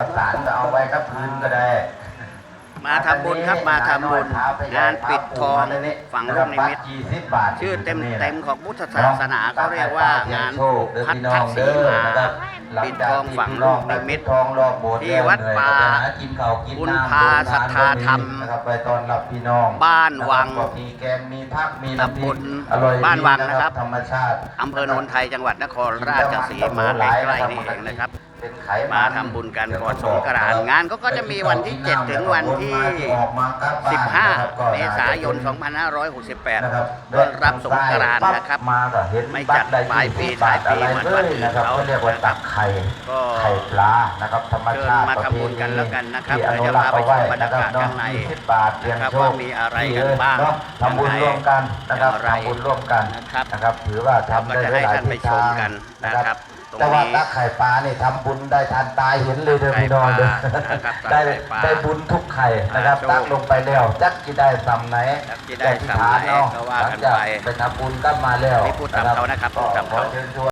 สารก็เอาไว้กับพื้นก็ได้ มาทำบุญครับมาทำบุญงานปิดทองฝั่งลูกนิมิตยี่สิบบาทชื่อเต็มเต็มๆของพุทธศาสนาเขาเรียกว่างานปลูกพัฒสีมาปิดทองฝั่งลูกนิมิตทองรอบโบสถ์ที่วัดป่ากินข้าวกินบุญน้ำพาศรัทธาธรรมนะครับไปตอนรับพี่น้องบ้านวังนะครับก็มีแกงมีผักมีน้ำพริตำบกลอร่อยดีบ้านวังนะครับธรรมชาติอำเภอโนนไทยจังหวัดนครราชสีมาใกล้ๆนี่เองนะครับเป็นไขมาทำบุญกันก่อนสงกรานต์งานก็ก็จะมีวันที่ 7 ถึงวันที่ 15 เมษายน 2568ต้อนรับสงกรานต์นะครับมาก็เห็นไม่จัดปลายปีท้ายปีเหมือนวันอื่นนะครับเขาก็เรียกว่าตักไข่ก็ไข่ปลานะครับธรรมชาติเชิญมาทำบุญกันแล้วกันนะครับที่อเดี๋นุยวรัจะกษ์พาไปเอาไว้ชมบรรยากาศข้างในสิบบาทเพียงนะครับโชคว่ามีอะไรกันบ้างเนาะทำบุญร่วมกันนะครับอย่างไรทำบุญร่วมกันนะครับนะครับถือว่าทำก็ได้จะหให้ลายท่านไปทิศชทามงกันนะครับ ตรงแต่ว่านี้ ตักไข่ปลานี่ทำบุญได้ทันตายเห็นเลยเด้อพี่น้องเด้อไข่ปลานะครับตักได้ไข่ปลาได้บุญทุกไข่นะครับอ่าโชคตักลงไปแล้วจักกี่ได้ซ้ำไหนจักกี่ได้ซ้ำไหนเนาะก็ว่ากันหลังจากไปไปทำบุญกลับมาแล้วนี่พูดตามเขานะครับพูดตามเขาก็ขอเชิญชวน